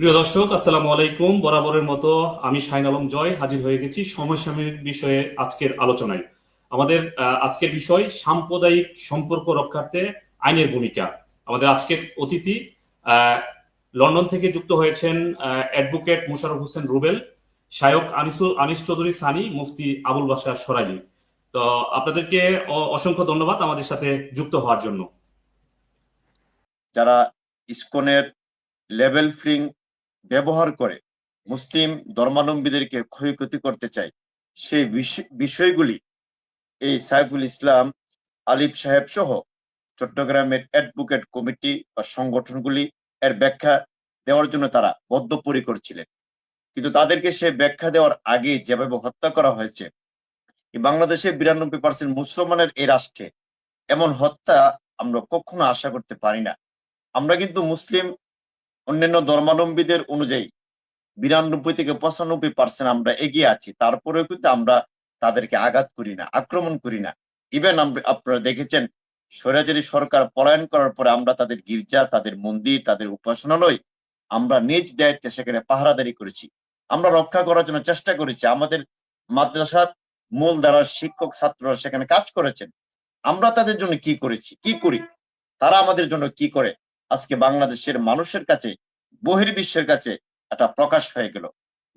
প্রিয় দর্শক, আসসালামু আলাইকুম। বরাবরের মতো আমি শাহিন আলম জয় হাজির হয়ে গেছি সমসাময়িক বিষয়ে আজকের আলোচনায়। আমাদের আজকের বিষয় সাম্প্রদায়িক সম্পর্ক রক্ষার্থে আইনের ভূমিকা। আমাদের আজকের অতিথি লন্ডন থেকে যুক্ত হয়েছেন অ্যাডভোকেট মুশারফ হোসেন রুবেল শায়ক আনিসুল, আনিস চৌধুরী সানি, মুফতি আবুল বাশার সরাইলি। তো আপনাদেরকে অসংখ্য ধন্যবাদ আমাদের সাথে যুক্ত হওয়ার জন্য। যারা ইসকনের লেভেল ফ্রিং ব্যবহার করে মুসলিম ধর্মাবলম্বীদেরকে ক্ষয়ক্ষতি করতে চায়। সেই বিষ- বিষয়গুলি এই সাইফুল ইসলাম, আলিফ সাহেব সহ চট্টগ্রামের অ্যাডভোকেট কমিটি বা সংগঠনগুলি এর ব্যাখ্যা দেওয়ার জন্য তারা বদ্ধপরিকর ছিলেন। কিন্তু তাদেরকে সে ব্যাখ্যা দেওয়ার আগে যেভাবে হত্যা করা হয়েছে বাংলাদেশে বিরানব্বই পার্সেন্ট মুসলমানের এই রাষ্ট্রে এমন হত্যা আমরা কখনো আশা করতে পারি না। আমরা কিন্তু মুসলিম অন্যান্য ধর্মাবলম্বীদের অনুযায়ী বিরানব্বই থেকে পঁচানব্বই পার্সেন্ট আমরা এগিয়ে আছি, তারপরেও কিন্তু আমরা তাদেরকে আঘাত করি না, আক্রমণ করি না। ইভেন আপনারা দেখেছেন, স্বৈরাচারী সরকার পলায়ন করার পরে আমরা তাদের গির্জা, তাদের মন্দির, তাদের উপাসনালয় আমরা নিজ দায়িত্বে সেখানে পাহারাদারি করেছি। আমরা রক্ষা করার জন্য চেষ্টা করেছি। আমাদের মাদ্রাসার মূল দ্বারা শিক্ষক ছাত্ররা সেখানে কাজ করেছেন। আমরা তাদের জন্য কি করেছি? কি করি? তারা আমাদের জন্য কি করে? আজকে বাংলাদেশের মানুষের কাছে বহির্বিশ্বের কাছে একটা প্রকাশ হয়ে গেল।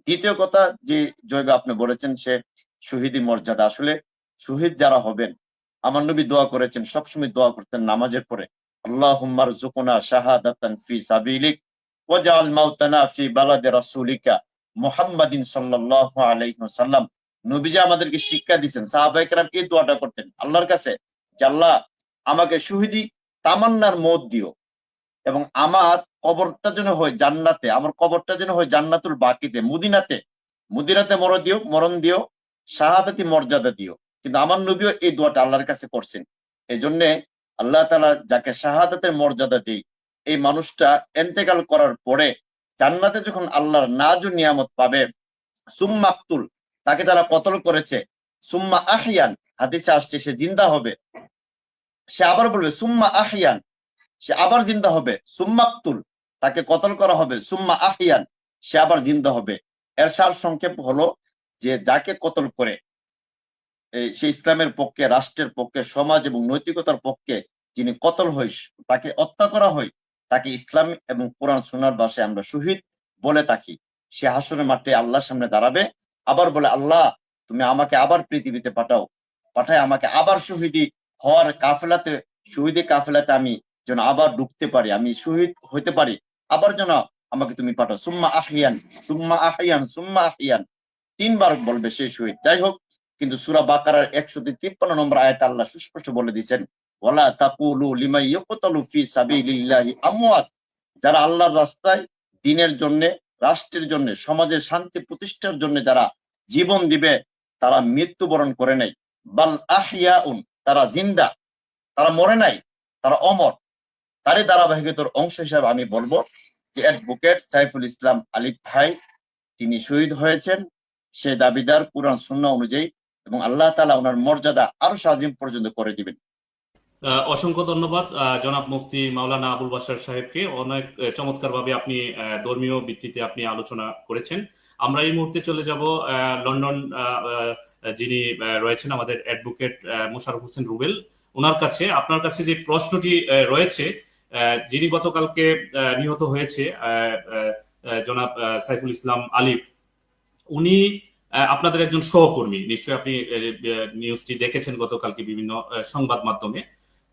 দ্বিতীয় কথা যে জৈব আপনি বলেছেন সে শহীদি মর্যাদা। আসলে শহীদ যারা হবেন, আমার নবী দোয়া করেছেন, সবসময় দোয়া করতেন নামাজের পরে আমাদেরকে শিক্ষা দিয়েছেন, সাহাবায়ে এই দোয়াটা করতেন, আল্লাহর কাছে যে আল্লাহ আমাকে শহীদি তামান্নার মত দিও এবং আমার কবরটা যেন হয় জান্নাতে, আমার কবরটা যেন হয় জান্নাতুল বাকিতে, মুদিনাতে। মুদিনাতে মর দিও, মরণ দিও, শাহাদাতি মর্যাদা দিও। কিন্তু আমার নবীও এই দোয়াটা আল্লাহর কাছে করছেন। এই জন্যে আল্লাহ তালা যাকে শাহাদাতের মর্যাদা দেই, এই মানুষটা এন্তেকাল করার পরে জান্নাতে যখন আল্লাহর নাজু নিয়ামত পাবে সুম্মাক্তুল তাকে যারা কতল করেছে, সুম্মা আহিয়ান, হাদিসে আসছে সে জিন্দা হবে। সে আবার বলবে, সুম্মা আহিয়ান, সে আবার জিন্দা হবে সুম্মাক্তুল তাকে কতল করা হবে? সুম্মা আহিয়ান সে আবার জিন্দা হবে। এর সার সংক্ষেপ হলো যে যাকে কতল করে সে ইসলামের পক্ষে, রাষ্ট্রের পক্ষে, সমাজ এবং নৈতিকতার পক্ষে যিনি কতল হয় তাকে হত্যা করা হয় তাকে ইসলাম এবং কোরআন সোনার ভাষায় আমরা শহীদ বলে থাকি। সে হাসনের মাঠে আল্লাহর সামনে দাঁড়াবে, আবার বলে, আল্লাহ, তুমি আমাকে আবার পৃথিবীতে পাঠাও। পাঠায় আমাকে আবার শহীদি হওয়ার কাফেলাতে, শহীদি কাফেলাতে আমি যেন আবার ঢুকতে পারি, আমি শহীদ হইতে পারি। আবার যেন আমাকে তুমি পাঠাও। সুম্মা আহিয়ান সুম্মা আহিয়ান সুম্মা আহিয়ান তিনবার বলবে সেই শহীদ। যাই হোক, কিন্তু সুরা বাকারার একশো তিপ্পান্ন নম্বর আয়াত আল্লাহ সুস্পষ্ট বলে দিচ্ছেন ওয়ালা তাকুলু লিমা ইয়ুকতালু ফি সাবিলিল্লাহি আমওয়াত। যারা আল্লাহর রাস্তায়, দিনের জন্য, রাষ্ট্রের জন্য সমাজের শান্তি প্রতিষ্ঠার জন্য যারা জীবন দিবে, তারা মৃত্যুবরণ করে নাই বাল আহিয়াউন তারা জিন্দা। তারা মরে নাই, তারা অমর। তারই ধারাবাহিকতার অংশ হিসাবে আমি বলব যে অ্যাডভোকেট সাইফুল ইসলাম আলিফ ভাই, তিনি শহীদ হয়েছেন। সে দাবিদার কোরআন সুন্না অনুযায়ী এবং আল্লাহ তালা ওনার মর্যাদা আরও সাজিম পর্যন্ত করে দিবেন। অসংখ্য ধন্যবাদ জনাব মুফতি মাওলানা আবুল বাসার সাহেবকে। অনেক চমৎকার ভাবে আপনি ধর্মীয় ভিত্তিতে আপনি আলোচনা করেছেন। আমরা এই মুহূর্তে চলে যাব লন্ডন যিনি রয়েছেন আমাদের অ্যাডভোকেট মুশারফ হোসেন রুবেল। ওনার কাছে, আপনার কাছে যে প্রশ্নটি রয়েছে যিনি গতকালকে নিহত হয়েছে জনাব সাইফুল ইসলাম আলিফ, উনি আপনাদের একজন সহকর্মী। নিশ্চয়ই আপনি নিউজটি দেখেছেন গতকালকে বিভিন্ন সংবাদ মাধ্যমে।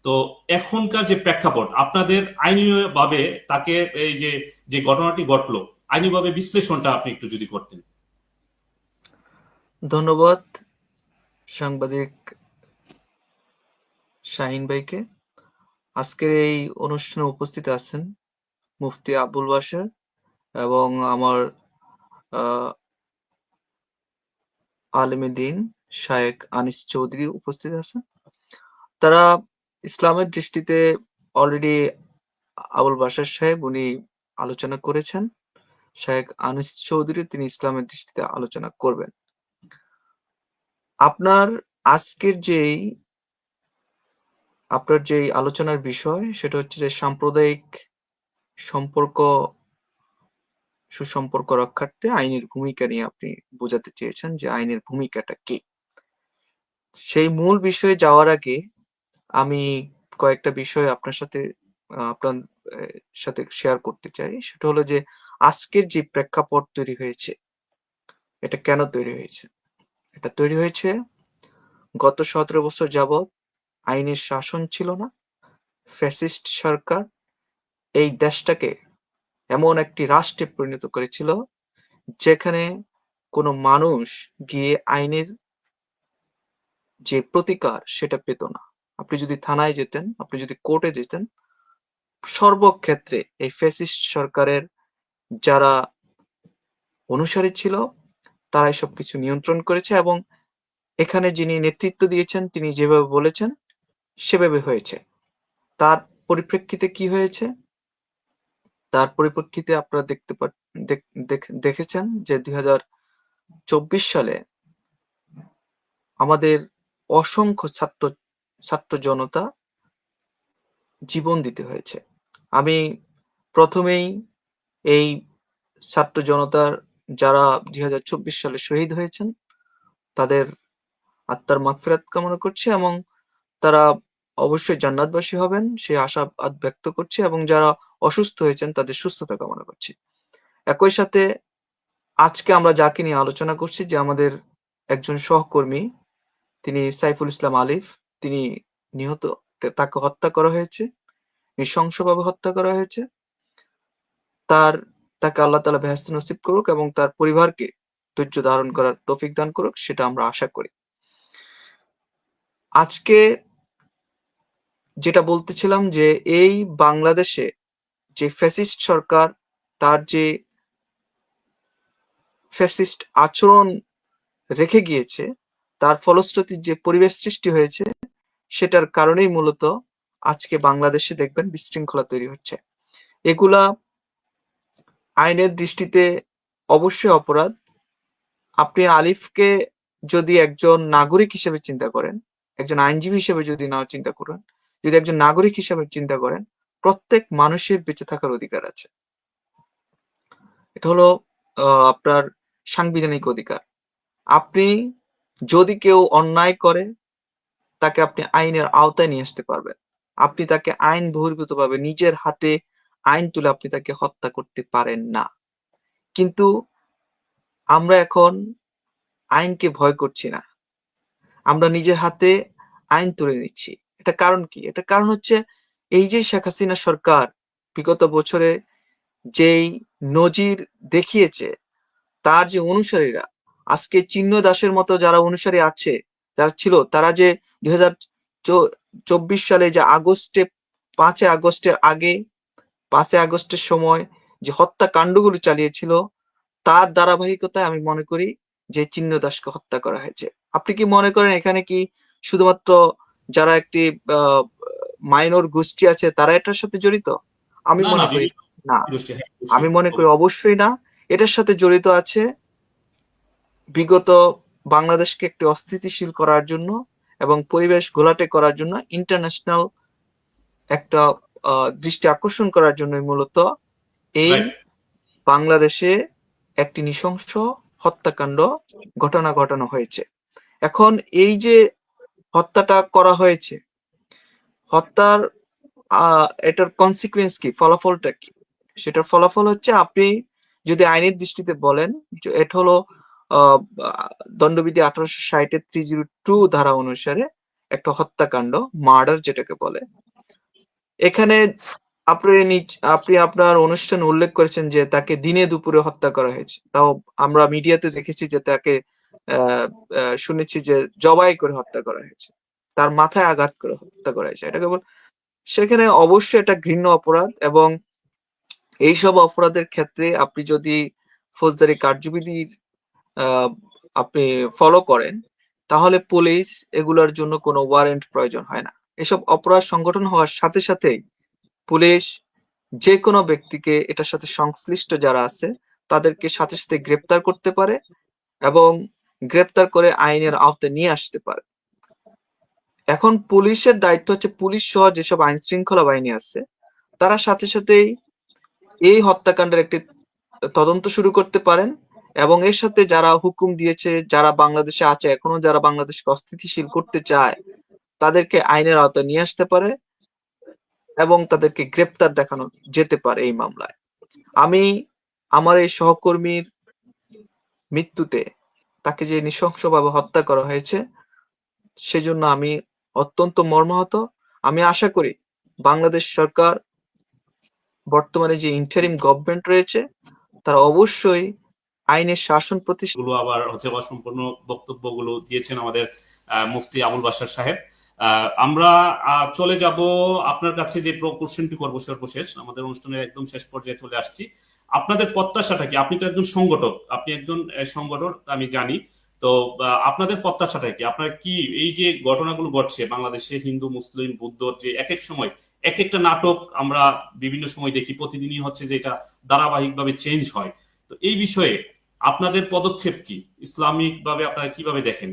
তো এখনকার যে প্রেক্ষাপট, আপনাদের আইনীভাবে তাকে এই যে যে ঘটনাটি ঘটলো, আইনিভাবে বিশ্লেষণটা আপনি একটু যদি করতেন। ধন্যবাদ সাংবাদিক শাহিন ভাইকে। আজকের এই অনুষ্ঠানে উপস্থিত আছেন মুফতি আবুল বাশার এবং আমার আলেমে দিন শায়েক আনিস চৌধুরী উপস্থিত আছেন। তারা ইসলামের দৃষ্টিতে অলরেডি আবুল বাশার সাহেব উনি আলোচনা করেছেন। শায়েক আনিস চৌধুরী তিনি ইসলামের দৃষ্টিতে আলোচনা করবেন। আপনার আজকের যেই আপনার যেই আলোচনার বিষয়, সেটা হচ্ছে যে সাম্প্রদায়িক সম্পর্ক, সুসম্পর্ক রক্ষার্থে আইনের ভূমিকা নিয়ে আপনি বোঝাতে চেয়েছেন যে আইনের ভূমিকাটা কি। সেই মূল বিষয়ে যাওয়ার আগে আমি কয়েকটা বিষয় আপনার সাথে আপনার সাথে শেয়ার করতে চাই। সেটা হলো যে আজকের যে প্রেক্ষাপট তৈরি হয়েছে, এটা কেন তৈরি হয়েছে? এটা তৈরি হয়েছে গত সতেরো বছর যাবৎ আইনের শাসন ছিল না। ফ্যাসিস্ট সরকার এই দেশটাকে এমন একটি রাষ্ট্রে পরিণত করেছিল, যেখানে কোনো মানুষ গিয়ে আইনের যে প্রতিকার সেটা পেত না। আপনি যদি থানায় যেতেন, আপনি যদি কোর্টে যেতেন, সর্বক্ষেত্রে এই ফ্যাসিস্ট সরকারের যারা অনুসারী ছিল, তারাই সবকিছু নিয়ন্ত্রণ করেছে এবং এখানে যিনি নেতৃত্ব দিয়েছেন, তিনি যেভাবে বলেছেন সেভাবে হয়েছে। তার পরিপ্রেক্ষিতে কি হয়েছে? তার পরিপ্রেক্ষিতে আপনারা দেখতে দেখেছেন যে দুই সালে আমাদের অসংখ্য ছাত্র ছাত্র জনতা জীবন দিতে হয়েছে। আমি প্রথমেই এই ছাত্র জনতার যারা দুই হাজার চব্বিশ সালে শহীদ হয়েছেন, তাদের আত্মার মাগফিরাত কামনা করছি এবং তারা অবশ্যই জান্নাতবাসী হবেন। সেই আশাবাদ ব্যক্ত করছি এবং যারা অসুস্থ হয়েছেন তাদের সুস্থতা কামনা করছি। একই সাথে আজকে আমরা যাকে নিয়ে আলোচনা করছি যে আমাদের একজন সহকর্মী, তিনি সাইফুল ইসলাম আলিফ, তিনি নিহত, তাকে হত্যা করা হয়েছে, নৃশংসভাবে হত্যা করা হয়েছে। তার, তাকে আল্লাহ তালা বেহেস্ত নসিব করুক এবং তার পরিবারকে ধৈর্য ধারণ করার তৌফিক দান করুক, সেটা আমরা আশা করি। আজকে যেটা বলতেছিলাম যে এই বাংলাদেশে যে ফ্যাসিস্ট সরকার, তার যে ফ্যাসিস্ট আচরণ রেখে গিয়েছে, তার ফলশ্রুতির যে পরিবেশ সৃষ্টি হয়েছে, সেটার কারণেই মূলত আজকে বাংলাদেশে দেখবেন বিশৃঙ্খলা তৈরি হচ্ছে। এগুলা আইনের দৃষ্টিতে অবশ্যই অপরাধ। আপনি আলিফকে যদি একজন নাগরিক হিসেবে চিন্তা করেন, একজন আইনজীবী হিসেবে যদি না চিন্তা করেন যদি একজন নাগরিক হিসেবে চিন্তা করেন, প্রত্যেক মানুষের বেঁচে থাকার অধিকার আছে। এটা হলো আপনার সাংবিধানিক অধিকার। আপনি যদি কেউ অন্যায় করে, তাকে আপনি আইনের আওতায় নিয়ে আসতে পারবেন। আপনি তাকে আইন বহির্ভূত ভাবে নিজের হাতে আইন তুলে আপনি তাকে হত্যা করতে পারেন না। কিন্তু আমরা এখন আইনকে ভয় করছি না। আমরা নিজের হাতে আইন তুলে নিচ্ছি। এটা কারণ কি? এটা কারণ হচ্ছে এই যে শেখ হাসিনা সরকার বিগত বছরে যেই নজির দেখিয়েছে, তার যে অনুসারীরা, আজকে চিহ্ন দাসের মতো যারা অনুসারী আছে, যারা ছিল, তারা যে দুই চব্বিশ সালে যে আগস্টে, পাঁচে আগস্টের আগে, পাঁচে আগস্টের সময় যে হত্যাকাণ্ডগুলো চালিয়েছিল, তার ধারাবাহিকতায় আমি মনে করি যে চিহ্ন দাসকে হত্যা করা হয়েছে। আপনি কি মনে করেন এখানে কি শুধুমাত্র যারা একটি মাইনর গোষ্ঠী আছে তারা এটার সাথে জড়িত? আমি মনে করি না। হ্যাঁ, আমি মনে করি অবশ্যই না। এটার সাথে জড়িত আছে বিগত বাংলাদেশকে একটি অস্থিতিশীল করার জন্য এবং পরিবেশ ঘোলাটে করার জন্য ইন্টারন্যাশনাল একটা দৃষ্টি আকর্ষণ করার জন্য মূলত এই বাংলাদেশে একটি নৃশংস হত্যাকাণ্ড ঘটনা ঘটানো হয়েছে। এখন এই যে হত্যাটা করা হয়েছে। হত্যার এটার কনসিকুয়েন্স কি? ফলাফলটা কি? সেটার ফলাফল হচ্ছে আপনি যদি আইনের দৃষ্টিতে বলেন এটা হলো দণ্ডবিধি আঠারোশো ষাটের থ্রি জিরো টু ধারা অনুসারে একটা হত্যাকাণ্ড, মার্ডার যেটাকে বলে। এখানে আপনি আপনি আপনার অনুষ্ঠান উল্লেখ করেছেন যে তাকে দিনে দুপুরে হত্যা করা হয়েছে। তাও আমরা মিডিয়াতে দেখেছি যে তাকে শুনেছি যে জবাই করে হত্যা করা হয়েছে। তার মাথায় আঘাত করে হত্যা করা হয়েছে। এটা কেবল সেখানে অবশ্যই এটা ঘৃণ্য অপরাধ এবং এইসব অপরাধের ক্ষেত্রে আপনি যদি ফৌজদারি কার্যবিধির আপনি ফলো করেন, তাহলে পুলিশ এগুলোর জন্য কোনো ওয়ারেন্ট প্রয়োজন হয় না। এসব অপরাধ সংগঠন হওয়ার সাথে সাথেই পুলিশ যে কোনো ব্যক্তিকে এটার সাথে সংশ্লিষ্ট যারা আছে, তাদেরকে সাথে সাথে গ্রেপ্তার করতে পারে এবং গ্রেপ্তার করে আইনের আওতায় নিয়ে আসতে পারে। এখন পুলিশের দায়িত্ব হচ্ছে পুলিশ সহ যেসব আইন শৃঙ্খলা বাহিনী আছে, তারা সাথে সাথেই এই হত্যাকাণ্ডের একটি তদন্ত শুরু করতে পারেন এবং এর সাথে যারা হুকুম দিয়েছে, যারা বাংলাদেশে আছে, এখনও যারা বাংলাদেশকে অস্থিতিশীল করতে চায়, তাদেরকে আইনের আওতায় নিয়ে আসতে পারে এবং তাদেরকে গ্রেপ্তার দেখানো যেতে পারে এই মামলায়। আমি আমার এই সহকর্মীর মৃত্যুতে তাকে যে নৃশংসভাবে হত্যা করা হয়েছে, সেজন্য আমি অত্যন্ত মর্মাহত। আমি আশা করি বাংলাদেশ সরকার বর্তমানে যে ইন্টারিম গভর্নমেন্ট রয়েছে, তারা অবশ্যই আইনের শাসন প্রতিষ্ঠা আবার হচ্ছে অসম্পূর্ণ বক্তব্যগুলো দিয়েছেন আমাদের মুফতি আবুল বাসার সাহেব। আমরা চলে যাব আপনার কাছে যে কোশ্চেনটি করব সর্বশেষ, আমাদের অনুষ্ঠানের একদম শেষ পর্যায়ে চলে আসছি। আপনাদের প্রত্যাশাটা কি? আপনি তো একজন সংগঠক, আপনি একজন সংগঠক আমি জানি। তো আপনাদের প্রত্যাশাটা কি? আপনার কি এই যে ঘটনাগুলো ঘটছে, বাংলাদেশে হিন্দু, মুসলিম, বৌদ্ধর যে এক এক সময় এক একটা নাটক আমরা বিভিন্ন সময় দেখি, প্রতিদিনই হচ্ছে যে এটা ধারাবাহিকভাবে চেঞ্জ হয়। তো এই বিষয়ে আপনাদের পদক্ষেপ কি? ইসলামিক ভাবে আপনারা কীভাবে দেখেন?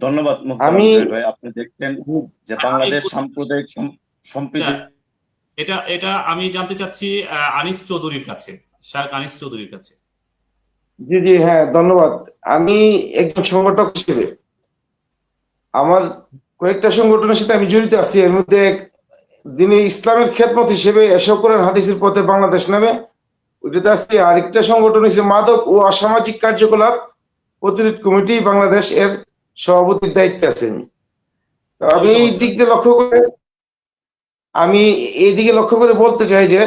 ধন্যবাদ আমি- ভাই। আপনি দেখছেন যে বাংলাদেশ সাম্প্রদায়িক সম্প্রীতি এটা এটা আমি জানতে চাচ্ছি আনিস চৌধুরীর কাছে আনিস চৌধুরীর কাছে। জি জি হ্যাঁ ধন্যবাদ। আমি একজন সংগঠক হিসেবে। আমার কয়েকটা সংগঠনের সাথে আমি জড়িত আছি। এর মধ্যে দিনে ইসলামের খেদমত হিসেবে এসব করেন হাদিসের পথে বাংলাদেশ নামে ওইটাতে আছি। আরেকটা সংগঠন হিসেবে মাদক ও অসামাজিক কার্যকলাপ প্রতিরোধ কমিটি বাংলাদেশ এর সভাপতির দায়িত্বে আছে আমি। আমি এই দিক দিয়ে লক্ষ্য করে আমি এই দিকে লক্ষ্য করে বলতে চাই যে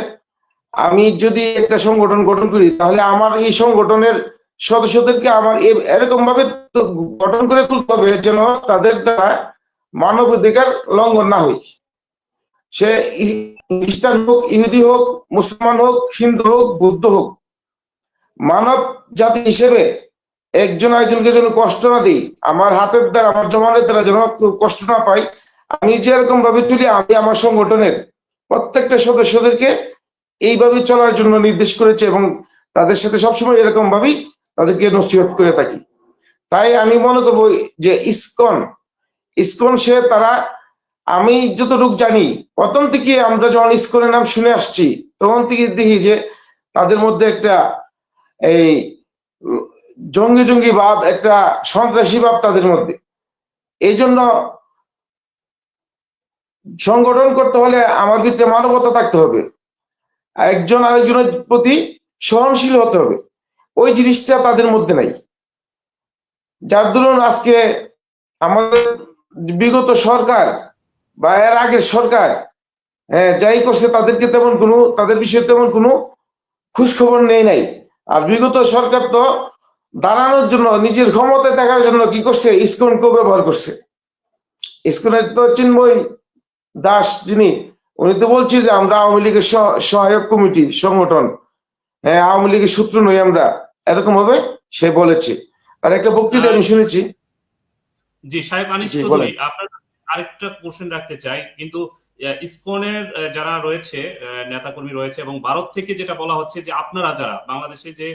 আমি যদি একটা সংগঠন গঠন করি তাহলে আমার এই সংগঠনের সদস্যদেরকে আমার এরকম ভাবে গঠন করে তুলতে হবে যেন তাদের দ্বারা মানব অধিকার লঙ্ঘন না হয়। সে খ্রিস্টান হোক ইহুদি হোক মুসলমান হোক হিন্দু হোক বৌদ্ধ হোক মানব জাতি হিসেবে একজন একজনকে যেন কষ্ট না দিই, আমার হাতের দ্বারা, আমার জমানের দ্বারা যেন কষ্ট না পাই, আমি যেরকম ভাবে চলি আমি আমার সংগঠনের প্রত্যেকটা সদস্যদেরকে এইভাবে চলার জন্য নির্দেশ করেছে এবং তাদের সাথে সবসময় এরকম ভাবেই তাদেরকে নসিহত করে থাকি। তাই আমি মনে করব যে ইসকন ইসকন সে তারা, আমি যতটুকু জানি, প্রথম থেকে আমরা যখন ইসকনের নাম শুনে আসছি, তখন থেকে দেখি যে তাদের মধ্যে একটা এই জঙ্গি জঙ্গি ভাব একটা সন্ত্রাসী ভাব তাদের মধ্যে। এই জন্য সংগঠন করতে হলে আমার ভিতরে মানবতা থাকতে হবে। একজন আরেকজনের প্রতি সহনশীল হতে হবে। ওই জিনিসটা তাদের মধ্যে নাই। যার দরুন আজকে আমাদের বিগত সরকার বা এর আগের সরকার হ্যাঁ, যাই করছে তাদেরকে তেমন কোনো তাদের বিষয়ে তেমন কোনো খোঁজ খবর নেই নাই। আর বিগত সরকার তো দাঁড়ানোর জন্য নিজের ক্ষমতা দেখার জন্য কি করছে? ইস্কনকেও ব্যবহার করছে। ইস্কনের তো চিন্ময় দাস যিনি উনি তো বলছি যে আমরা আওয়ামী লীগের সহায়ক কমিটি সংগঠন। হ্যাঁ আওয়ামী লীগের সূত্র নই আমরা। এরকম ভাবে সে বলেছে। আর একটা বক্তৃতা আমি শুনেছি। জি সাহেব আনিস চৌধুরী। আপনার আরেকটা কোশ্চেন রাখতে চাই। কিন্তু ইসকনের যারা রয়েছে নেতাকর্মী রয়েছে এবং ভারত থেকে যেটা বলা হচ্ছে যে আপনারা যারা বাংলাদেশে যে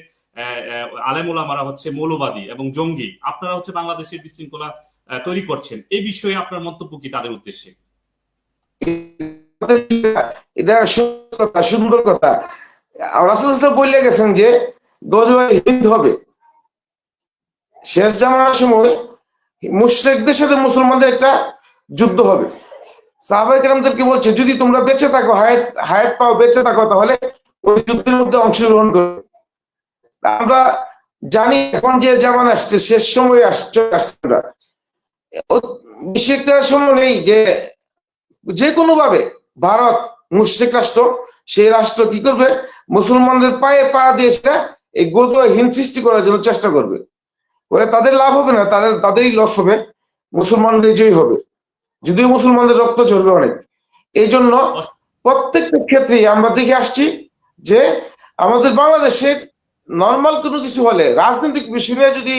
আলেমুলামারা হচ্ছে মৌলবাদী এবং জঙ্গি। আপনারা হচ্ছে বাংলাদেশের বিশৃঙ্খলা তৈরি করছেন। এই বিষয়ে আপনার মন্তব্য কি তাদের উদ্দেশ্যে? এটা সুন্দর কথা। রাসুল বলে গেছেন যে গজওয়াই হিন্দ হবে। শেষ জামানার সময় মুশরিকদের সাথে মুসলমানদের একটা যুদ্ধ হবে। সাহাবাই কেরামদেরকে বলছে? যদি তোমরা বেঁচে থাকো, হায়াত হায়াত পাও, বেঁচে থাকো, তাহলে ওই যুদ্ধের মধ্যে অংশগ্রহণ করবে। আমরা জানি এখন যে জামানা আসছে শেষ সময় আসছে আসছে। ও- একটা সময় নেই যে যে কোনো ভাবে ভারত মুসলিক রাষ্ট্র সেই রাষ্ট্র কি করবে? মুসলমানদের পায়ে পা দিয়ে সেটা এই গোদহীন সৃষ্টি করার জন্য চেষ্টা করবে। ওরা তাদের লাভ হবে না তাদের তাদেরই লস হবে মুসলমানদের জয়ী হবে। যদিও মুসলমানদের রক্ত ঝরবে অনেক। এই জন্য প্রত্যেকটা ক্ষেত্রেই আমরা দেখে আসছি যে আমাদের বাংলাদেশের নর্মাল কোনো কিছু হলে রাজনৈতিক বিষয় নিয়ে যদি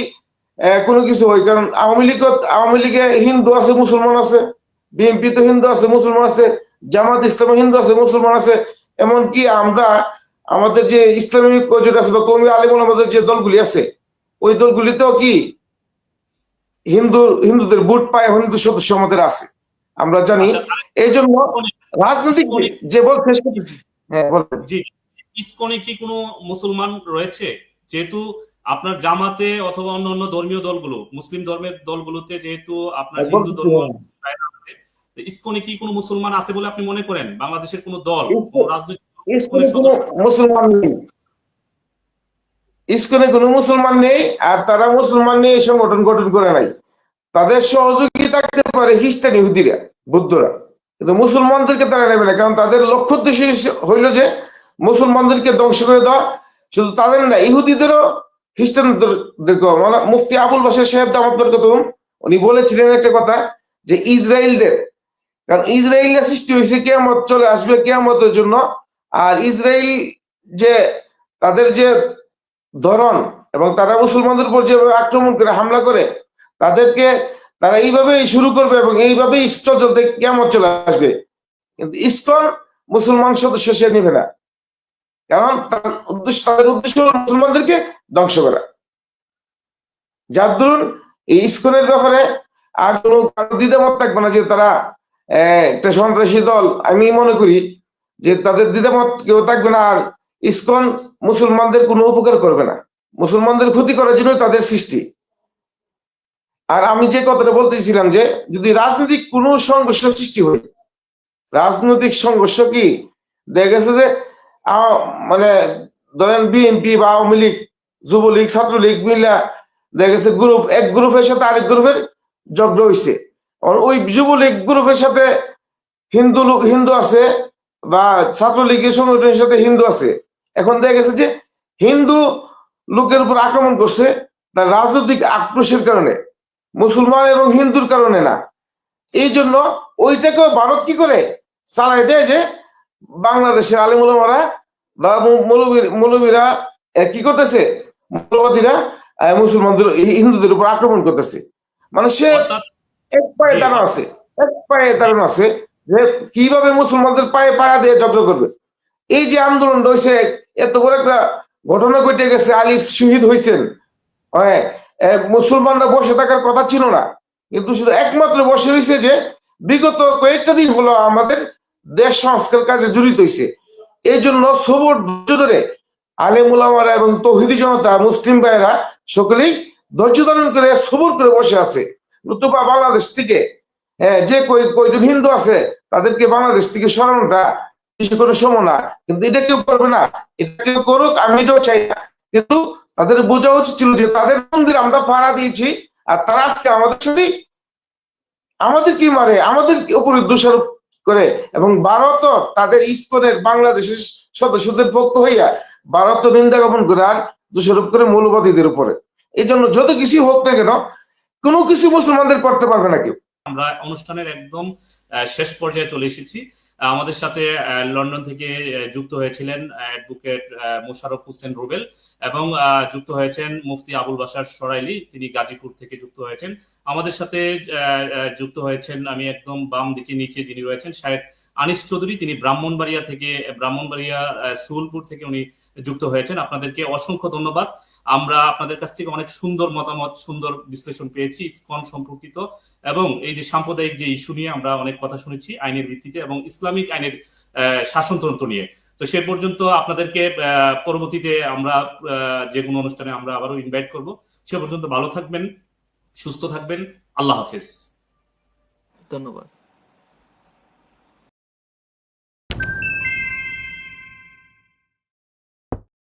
কোনো কিছু হয় কারণ আওয়ামী লীগ আওয়ামী লীগে হিন্দু আছে মুসলমান আছে বিএনপি তো হিন্দু আছে মুসলমান আছে জামাত ইসলামে হিন্দু আছে মুসলমান আছে এমনকি আমরা আমাদের যে ইসলামিক যেটা আছে বা কৌমি আলিমুল আমাদের যে দলগুলি আছে ওই দলগুলিতেও কি হিন্দু হিন্দুদের ভোট পায় হিন্দু সদস্য আমাদের আছে আমরা জানি। আচ্ছা, এই জন্য রাজনৈতিক যে বল শেষ হ্যাঁ বলবেন জি ইসকনে কি কোনো মুসলমান রয়েছে? যেহেতু আপনার জামাতে অথবা অন্য অন্য ধর্মীয় দলগুলো মুসলিম ধর্মের দলগুলোতে যেহেতু আপনার হিন্দু ধর্ম ইসকনে কি কোনো মুসলমান আছে বলে আপনি মনে করেন? বাংলাদেশের কোনো দল কোনো রাজনৈতিক মুসলমান নেই। ইসকনে কোনো মুসলমান নেই আর তারা মুসলমান নিয়ে সংগঠন গঠন করে নাই। তাদের সহযোগী থাকতে পারে খ্রিস্টান ইহুদিরা বুদ্ধরা। কিন্তু মুসলমানদেরকে তারা নেবে না কারণ তাদের লক্ষ্য উদ্দেশ্য হইল যে মুসলমানদেরকে ধ্বংস করে দেওয়া। শুধু তাদের না, ইহুদিদেরও, খ্রিস্টানদেরকেও। মানে মুফতি আবুল বাসার সাহেব বরকতুম উনি বলেছিলেন একটা কথা যে ইসরায়েলদের, কারণ ইসরায়েলের সৃষ্টি হয়েছে, কেয়ামত চলে আসবে কেয়ামতের জন্য। আর ইসরায়েল যে, তাদের যে ধরন এবং তারা মুসলমানদের উপর যেভাবে আক্রমণ করে, হামলা করে, তাদেরকে তারা এইভাবেই শুরু করবে এবং এইভাবেই ইস্কন চলতে কেমন চলে আসবে। কিন্তু ইস্কন মুসলমান সদস্য সে নেবে না। কারণ তার উদ্দেশ্য তাদের উদ্দেশ্য মুসলমানদেরকে ধ্বংস করা। যার দরুন এই ইস্কনের ব্যাপারে আর কোনো কারও দ্বিধামত থাকবে না যে তারা একটা সন্ত্রাসী দল। আমি মনে করি যে তাদের দ্বিধামত কেউ থাকবে না আর ইস্কন মুসলমানদের কোনো উপকার করবে না। মুসলমানদের ক্ষতি করার জন্য তাদের সৃষ্টি। আর আমি যে কথাটা বলতেছিলাম যে যদি রাজনৈতিক কোনো সংঘর্ষ সৃষ্টি হয়, রাজনৈতিক সংঘর্ষ কি? দেখা গেছে যে মানে ধরেন বিএনপি বা আওয়ামী লীগ, যুবলীগ, ছাত্রলীগ মিলা দেখা গেছে গ্রুপ এক গ্রুপের সাথে আরেক গ্রুপের ঝগড়া হয়েছে ওই যুবলীগ গ্রুপের সাথে হিন্দু লোক, হিন্দু আছে বা ছাত্রলীগের সংগঠনের সাথে হিন্দু আছে। এখন দেখা গেছে যে হিন্দু লোকের উপর আক্রমণ করছে তার রাজনৈতিক আক্রোশের কারণে, মুসলমান এবং হিন্দুর কারণে না। এই জন্য ওইটাকেও ভারত কি করে চালাই দেয় যে বাংলাদেশের আলিমুলামারা বা মৌলবীরা কি করতেছে? মৌলবাদীরা মুসলমানদের হিন্দুদের উপর আক্রমণ করতেছে। মানে সে এক পায়ে। দাঁড়ানো আছে এক পায়ে দাঁড়ানো আছে যে কীভাবে মুসলমানদের পায়ে পাড়া দিয়ে ঝগড়া করবে। এই যে আন্দোলন রয়েছে এত বড় একটা ঘটনা ঘটে গেছে আলিফ শহীদ হয়েছেন হ্যাঁ মুসলমানরা বসে থাকার কথা ছিল না কিন্তু শুধু একমাত্র বসে রয়েছে যে বিগত কয়েকটা দিন হলো আমাদের দেশ সংস্কার কাজে জড়িত হয়েছে এই জন্য সবর ধরে আলেমুলামারা এবং তৌহিদি জনতা মুসলিম ভাইয়েরা সকলেই ধৈর্য ধারণ করে সবর করে বসে আছে। নতুবা বাংলাদেশ থেকে হ্যাঁ, যে কয়জন হিন্দু আছে তাদেরকে বাংলাদেশ থেকে সরানোটা কিছু কোনো সময় না। কিন্তু এটা কেউ করবে না। এটা কেউ করুক আমি এটাও চাই না। কিন্তু তাদের বোঝা উচিত ছিল যে তাদের মন্দির আমরা ভাড়া দিয়েছি আর তারা আজকে আমাদের সাথে আমাদের কি মারে? আমাদের উপরে দোষারোপ করে এবং ভারত তাদের ইস্কনের বাংলাদেশের সদস্যদের পক্ষ হইয়া ভারত নিন্দা গোপন করে আর দোষারোপ করে মৌলবাদীদের উপরে। এই জন্য যত কিছু হোক না কেন, কোনো কিছু মুসলমানদের করতে পারবে না কেউ। আমরা অনুষ্ঠানের একদম শেষ পর্যায়ে চলে এসেছি। আমাদের সাথে লন্ডন থেকে যুক্ত হয়েছিলেন অ্যাডভোকেট মোশারফ হোসেন রুবেল এবং যুক্ত হয়েছেন মুফতি আবুল বাসার সরাইলি। তিনি গাজীপুর থেকে যুক্ত হয়েছেন। আমাদের সাথে যুক্ত হয়েছেন আমি একদম বাম দিকে নিচে যিনি রয়েছেন শাহেদ আনিস চৌধুরী। তিনি ব্রাহ্মণবাড়িয়া থেকে, ব্রাহ্মণবাড়িয়া সুলপুর থেকে উনি যুক্ত হয়েছেন। আপনাদেরকে অসংখ্য ধন্যবাদ। আমরা আপনাদের কাছ থেকে অনেক সুন্দর মতামত, সুন্দর বিশ্লেষণ পেয়েছি, ইসকন সম্পর্কিত, এবং এই যে সাম্প্রদায়িক যে ইস্যু নিয়ে আমরা অনেক কথা শুনেছি আইনের ভিত্তিতে এবং ইসলামিক আইনের শাসনতন্ত্র নিয়ে। তো সে পর্যন্ত আপনাদেরকে পরবর্তীতে আমরা যে কোনো অনুষ্ঠানে আমরা আবারও ইনভাইট করব। সে পর্যন্ত ভালো থাকবেন, সুস্থ থাকবেন। আল্লাহ হাফেজ। ধন্যবাদ।